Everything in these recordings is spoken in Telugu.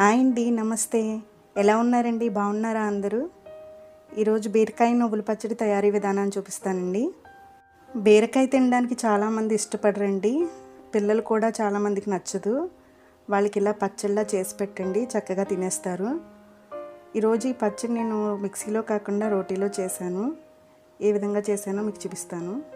హాయ్ అండి నమస్తే. ఎలా ఉన్నారండి? బాగున్నారా అందరూ? ఈరోజు బీరకాయ నువ్వుల పచ్చడి తయారీ విధానాన్ని చూపిస్తానండి. బీరకాయ తినడానికి చాలామంది ఇష్టపడరండి. పిల్లలు కూడా చాలామందికి నచ్చదు. వాళ్ళకి ఇలా పచ్చళ్ళ చేసి పెట్టండి చక్కగా తినేస్తారు. ఈరోజు ఈ పచ్చడి నేను మిక్సీలో కాకుండా రోటీలో చేశాను. ఏ విధంగా చేశానో మీకు చూపిస్తాను.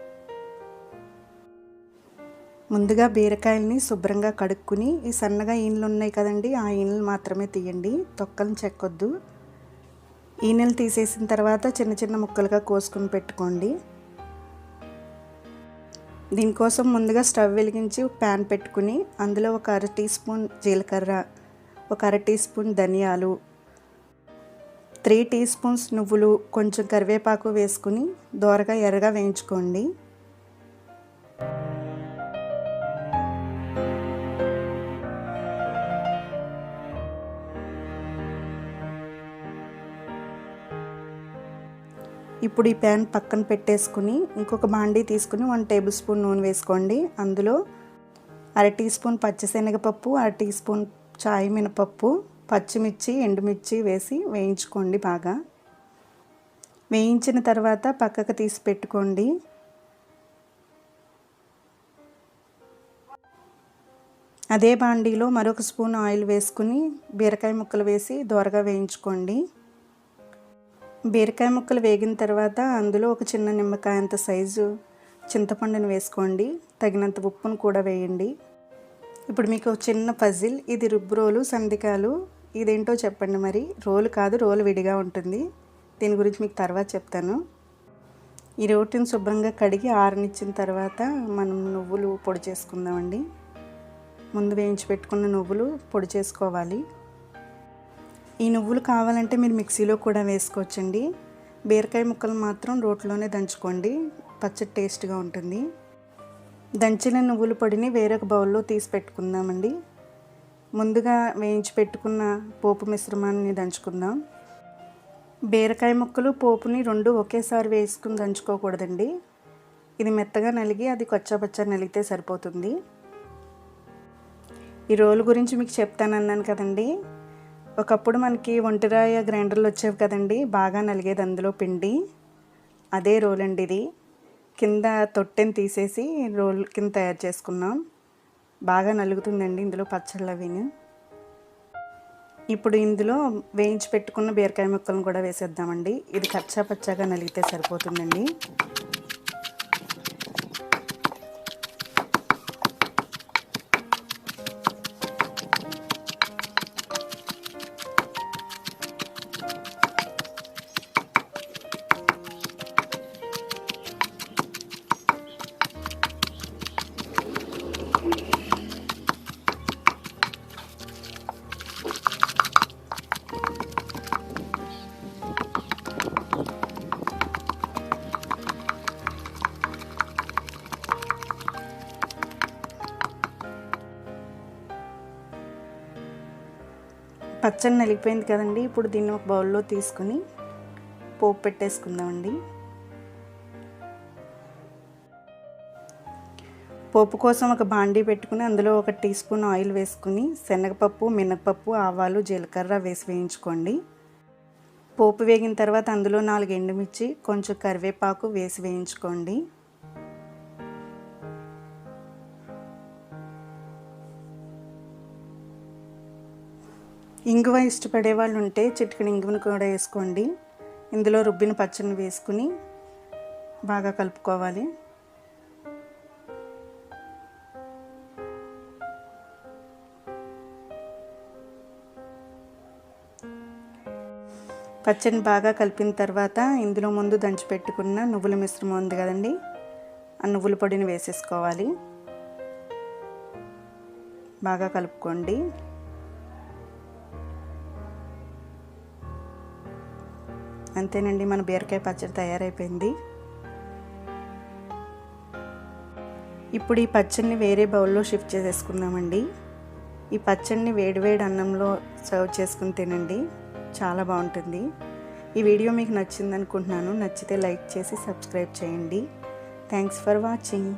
ముందుగా బీరకాయల్ని శుభ్రంగా కడుక్కుని ఈ సన్నగా ఈనెలు ఉన్నాయి కదండి ఆ ఈనెలు మాత్రమే తీయండి. తొక్కలను చెక్కొద్దు. ఈనెలు తీసేసిన తర్వాత చిన్న చిన్న ముక్కలుగా కోసుకుని పెట్టుకోండి. దీనికోసం ముందుగా స్టవ్ వెలిగించి ప్యాన్ పెట్టుకుని అందులో ఒక అర టీ స్పూన్ జీలకర్ర ఒక అర టీ స్పూన్ ధనియాలు త్రీ టీ స్పూన్స్ నువ్వులు కొంచెం కరివేపాకు వేసుకుని దోరగా ఎర్రగా వేయించుకోండి. ఇప్పుడు ఈ ప్యాన్ పక్కన పెట్టేసుకుని ఇంకొక బాండీ తీసుకుని వన్ టేబుల్ స్పూన్ నూనె వేసుకోండి. అందులో అర టీ స్పూన్ పచ్చిశనగపప్పు అర టీ స్పూన్ చాయ్ మినపప్పు పచ్చిమిర్చి ఎండుమిర్చి వేసి వేయించుకోండి బాగా. వేయించిన తర్వాత పక్కకు తీసి పెట్టుకోండి. అదే బాండీలో మరొక స్పూన్ ఆయిల్ వేసుకుని బీరకాయ ముక్కలు వేసి దోరగా వేయించుకోండి. బీరకాయ ముక్కలు వేగిన తర్వాత అందులో ఒక చిన్న నిమ్మకాయ అంత సైజు చింతపండుని వేసుకోండి. తగినంత ఉప్పును కూడా వేయండి. ఇప్పుడు మీకు చిన్న పజిల్ ఇది రుబ్బు రోలు సందికాలు ఇదేంటో చెప్పండి మరి. రోలు కాదు రోలు విడిగా ఉంటుంది. దీని గురించి మీకు తర్వాత చెప్తాను. ఈ రోటిని శుభ్రంగా కడిగి ఆరనిచ్చిన తర్వాత మనం నువ్వులు పొడి చేసుకుందామండి. ముందు వేయించి పెట్టుకున్న నువ్వులు పొడి చేసుకోవాలి. ఈ నువ్వులు కావాలంటే మీరు మిక్సీలో కూడా వేసుకోవచ్చండి. బీరకాయ ముక్కలు మాత్రం రోట్లోనే దంచుకోండి. పచ్చడి టేస్ట్గా ఉంటుంది. దంచిన నువ్వుల పొడిని వేరొక బౌల్లో తీసి పెట్టుకుందామండి. ముందుగా వేయించి పెట్టుకున్న పోపు మిశ్రమాన్ని దంచుకుందాం. బీరకాయ ముక్కలు పోపుని రెండు ఒకేసారి వేసుకుని దంచుకోకూడదండి. ఇది మెత్తగా నలిగి అది కొచ్చపచ్చ నలిగితే సరిపోతుంది. ఈ రోలు గురించి మీకు చెప్తానన్నాను కదండి. ఒకప్పుడు మనకి ఒంటిరాయ గ్రైండర్లు వచ్చేవి కదండి. బాగా నలిగేది అందులో పిండి. అదే రోల్ అండి ఇది. కింద తొట్టెని తీసేసి రోల్ కింద తయారు చేసుకున్నాం. బాగా నలుగుతుందండి ఇందులో పచ్చళ్ళు అవిని ఇప్పుడు ఇందులో వేయించి పెట్టుకున్న బీరకాయ ముక్కలను కూడా వేసేద్దామండి. ఇది కచ్చా పచ్చాగా నలిగితే సరిపోతుందండి. పచ్చడి నలిగిపోయింది కదండి. ఇప్పుడు దీన్ని ఒక బౌల్లో తీసుకుని పోపు పెట్టేసుకుందామండి. పోపు కోసం ఒక బాండీ పెట్టుకుని అందులో ఒక టీ స్పూన్ ఆయిల్ వేసుకుని శనగపప్పు మినపప్పు ఆవాలు జీలకర్ర వేసి వేయించుకోండి. పోపు వేగిన తర్వాత అందులో నాలుగు ఎండుమిర్చి కొంచెం కరివేపాకు వేసి వేయించుకోండి. ఇంగువ ఇష్టపడే వాళ్ళు ఉంటే చిటికని ఇంగువను కూడా వేసుకోండి. ఇందులో రుబ్బిన పచ్చడిని వేసుకుని బాగా కలుపుకోవాలి. పచ్చడిని బాగా కలిపిన తర్వాత ఇందులో ముందు దంచి పెట్టుకున్న నువ్వుల మిశ్రమం ఉంది కదండి ఆ నువ్వుల పొడిని వేసేసుకోవాలి. బాగా కలుపుకోండి. అంతేనండి మన బీరకాయ పచ్చడి తయారైపోయింది. ఇప్పుడు ఈ పచ్చడిని వేరే బౌల్లో షిఫ్ట్ చేసేసుకుందామండి. ఈ పచ్చడిని వేడివేడి అన్నంలో సర్వ్ చేసుకుని తినండి చాలా బాగుంటుంది. ఈ వీడియో మీకు నచ్చింది అనుకుంటున్నాను నచ్చితే లైక్ చేసి సబ్స్క్రైబ్ చేయండి. Thanks for watching.